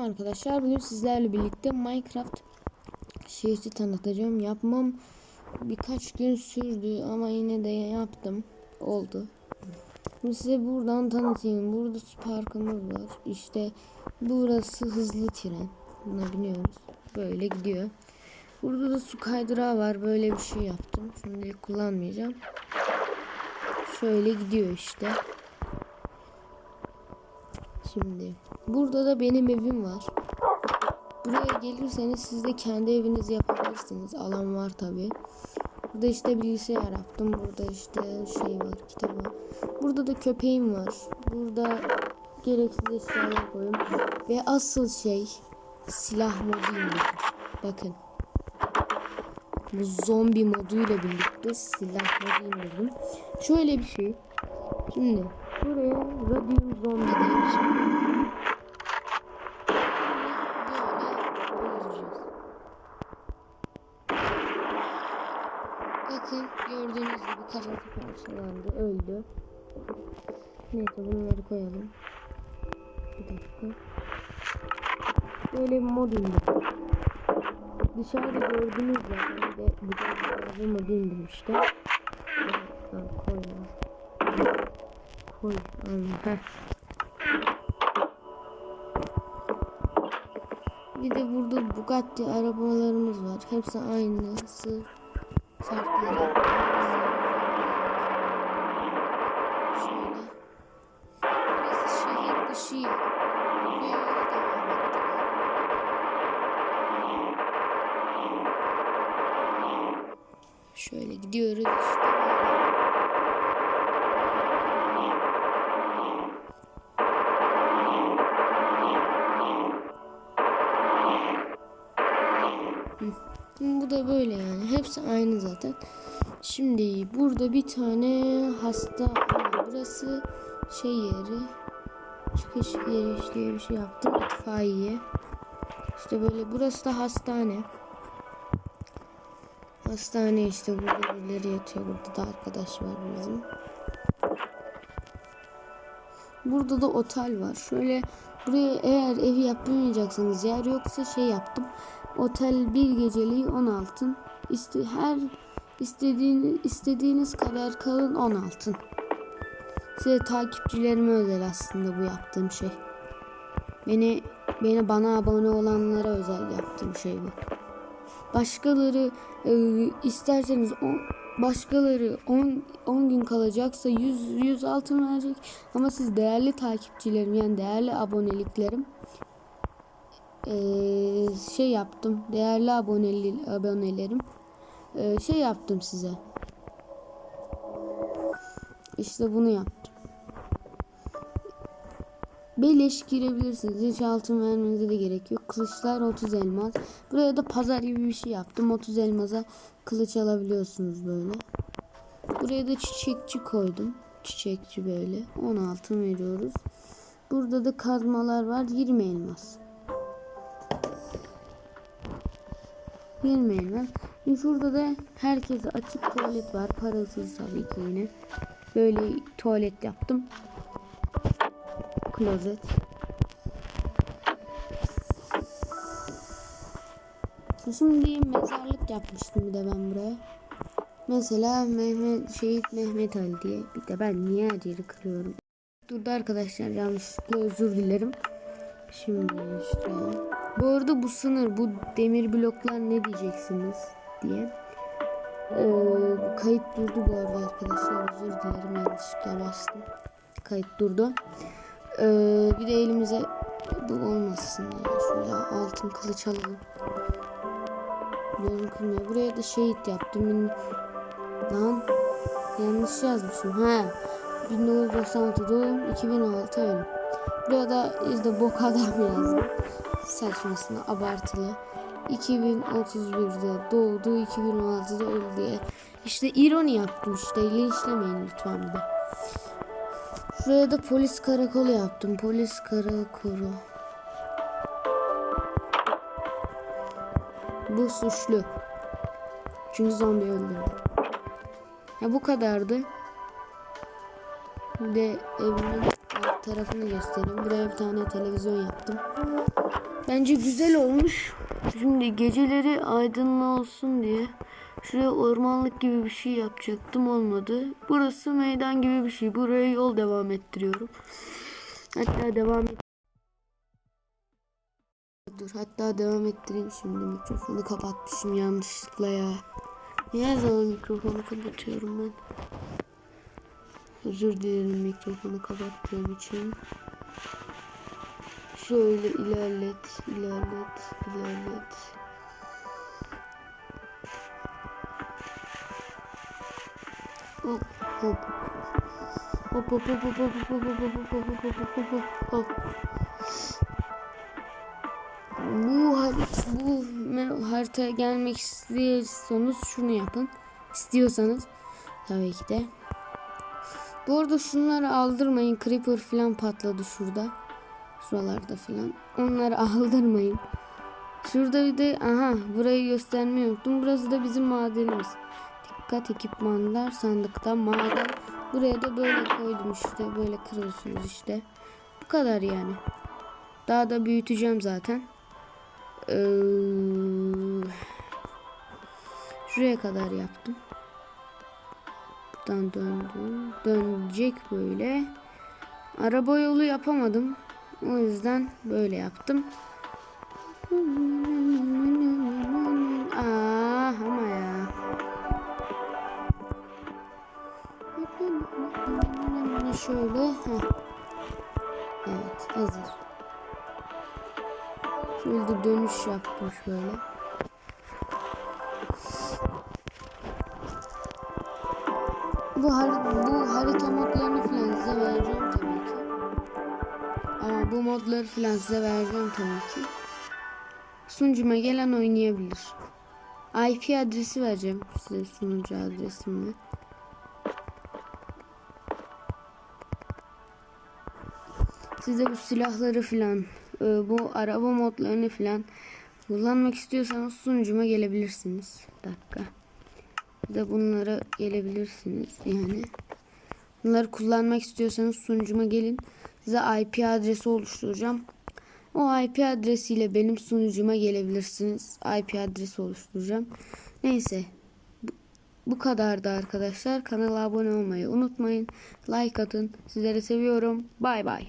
Arkadaşlar bugün sizlerle birlikte Minecraft şehri tanıtacağım. Yapmam birkaç gün sürdü ama yine de yaptım. Oldu. Şimdi size buradan tanıtayım. Burada parkımız var. İşte burası hızlı tren. Buna biniyoruz. Böyle gidiyor. Burada da su kaydırağı var. Böyle bir şey yaptım. Şimdilik kullanmayacağım. Şöyle gidiyor işte. Şimdi burada da benim evim var. Buraya gelirseniz siz de kendi evinizi yapabilirsiniz. Alan var tabi. Burada işte bilgisayar yaptım. Burada işte şey var, kitap. Burada da köpeğim var. Burada gereksiz eşyalar koydum. Ve asıl şey silah modu. Bakın. Bu zombi moduyla birlikte silah modu indirdim. Şöyle bir şey. Şimdi buraya Radium Zombie diye bir. Böyle öldüreceğiz. Bakın gördüğünüz gibi kafası parçalandı, öldü. Neyse bunları koyalım. Bir dakika. Böyle bir mod indirdim. Dışarıda gördüğünüz zaten bir de bu da bir mod indirmişti. Ha, koyma. Koy. Heh. Bir de burada Bugatti arabalarımız var. Hepsi aynısı. Farkları. Şöyle. Burası şehir. Şöyle gidiyoruz işte. böyle. Da böyle yani. Hepsi aynı zaten. Şimdi burada bir tane hasta. Burası şey yeri. Çıkış yeri diye bir şey yaptım. İtfaiye. İşte böyle burası da hastane. Hastane işte burada birileri yatıyor. Burada da arkadaş var bizim. Burada da otel var. Şöyle buraya eğer evi yapmayacaksanız yer yoksa şey yaptım. Otel bir geceliği 10 altın. İste, her istediğiniz, istediğiniz kadar kalın 10 altın. Size takipçilerime özel aslında bu yaptığım şey. Beni beni bana abone olanlara özel yaptığım şey bu. Başkaları e, isterseniz o başkaları 10 10 gün kalacaksa 100 100 altın verecek ama siz değerli takipçilerim yani değerli aboneliklerim ee, şey yaptım. Değerli aboneli, abonelerim. Ee, şey yaptım size. İşte bunu yaptım. Beleş girebilirsiniz. Hiç altın vermenize de gerek yok. Kılıçlar 30 elmas. Buraya da pazar gibi bir şey yaptım. 30 elmasa kılıç alabiliyorsunuz böyle. Buraya da çiçekçi koydum. Çiçekçi böyle. 10 altın veriyoruz. Burada da kazmalar var. 20 elmas. Bilmeyenler. Şurada da herkese açık tuvalet var. Parasız tabii ki yine. Böyle tuvalet yaptım. Klozet. Şimdi mezarlık yapmıştım bir de ben buraya. Mesela Mehmet Şehit Mehmet Ali diye. Bir de ben niye her yeri kırıyorum. Durdu arkadaşlar yanlışlıkla özür dilerim. Şimdi işte. Bu arada bu sınır, bu demir bloklar ne diyeceksiniz diye. Ee, kayıt durdu bu arada arkadaşlar. Özür dilerim yanlışlıkla bastım. Kayıt durdu. Ee, bir de elimize bu olmasın ya. Şöyle altın kılıç alalım. Gözüm kırmıyor. Buraya da şehit yaptım. Lan yanlış yazmışım. Ha. 1996 doğum 2006 ölüm. Burada işte bok adam yazdım. Saçmasına abartılı. 2031'de doğdu, 2016'da öldü diye. İşte ironi yaptım işte. Linçlemeyin lütfen bir de. Şuraya da polis karakolu yaptım. Polis karakolu. Bu suçlu. Çünkü zombi öldürdü. Ya bu kadardı. Bir de evimin tarafını göstereyim. Buraya bir tane televizyon yaptım. Bence güzel olmuş. Şimdi geceleri aydınlı olsun diye şuraya ormanlık gibi bir şey yapacaktım olmadı. Burası meydan gibi bir şey. Buraya yol devam ettiriyorum. Hatta devam et Dur hatta devam ettireyim şimdi mikrofonu kapatmışım yanlışlıkla ya. Niye zaman mikrofonu kapatıyorum ben? Özür dilerim mikrofonu kapattığım için. Şöyle ilerlet, ilerlet, ilerlet. Hop, hop. Hop hop hop hop hop hop hop hop hop hop hop hop hop hop. Bu bu haritaya gelmek istiyorsanız şunu yapın. İstiyorsanız tabii ki de. Bu arada şunları aldırmayın. Creeper falan patladı şurada. Şuralarda falan. Onları aldırmayın. Şurada bir de aha burayı göstermeyi unuttum. Burası da bizim madenimiz. Dikkat ekipmanlar sandıkta maden. Buraya da böyle koydum işte. Böyle kırıyorsunuz işte. Bu kadar yani. Daha da büyüteceğim zaten. Ee, şuraya kadar yaptım. Buradan döndüm. Dönecek böyle. Araba yolu yapamadım. O yüzden böyle yaptım. Aa, ama ya. Şöyle. Heh. Evet hazır. Şöyle dönüş yapmış böyle. Bu, har bu harita modlarını falan size vereceğim tabii ki. Ama bu modları falan size vereceğim tabii ki. Sunucuma gelen oynayabilir. IP adresi vereceğim size sunucu adresimle. Size bu silahları filan, e, bu araba modlarını filan kullanmak istiyorsanız sunucuma gelebilirsiniz. Bir dakika. De bunlara gelebilirsiniz yani. Bunları kullanmak istiyorsanız sunucuma gelin. Size IP adresi oluşturacağım. O IP adresiyle benim sunucuma gelebilirsiniz. IP adresi oluşturacağım. Neyse. Bu, bu kadardı arkadaşlar. Kanala abone olmayı unutmayın. Like atın. Sizleri seviyorum. Bay bay.